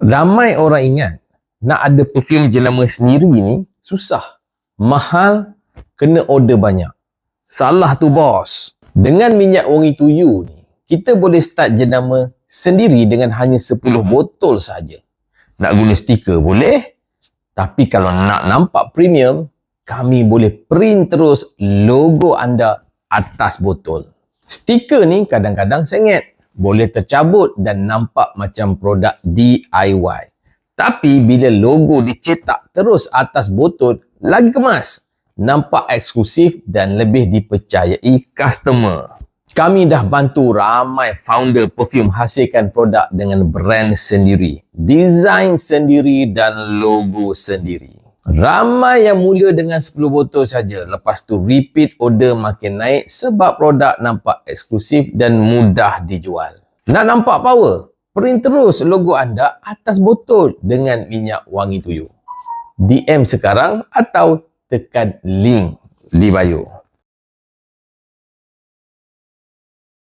Ramai orang ingat nak ada perfume jenama sendiri ni susah. Mahal, kena order banyak. Salah tu bos. Dengan minyak wangi tuyu ni, kita boleh start jenama sendiri dengan hanya 10 botol saja. Nak guna stiker boleh. Tapi kalau nak nampak premium, kami boleh print terus logo anda atas botol. Stiker ni kadang-kadang sengit. Boleh tercabut dan nampak macam produk DIY. Tapi bila logo dicetak terus atas botol, lagi kemas. Nampak eksklusif dan lebih dipercayai customer. Kami dah bantu ramai founder perfume hasilkan produk dengan brand sendiri, design sendiri dan logo sendiri. Ramai yang mula dengan 10 botol saja. Lepas tu repeat order makin naik sebab produk nampak eksklusif dan mudah dijual. Nak nampak power? Print terus logo anda atas botol dengan minyak wangi tuyu. DM sekarang atau tekan link di bio.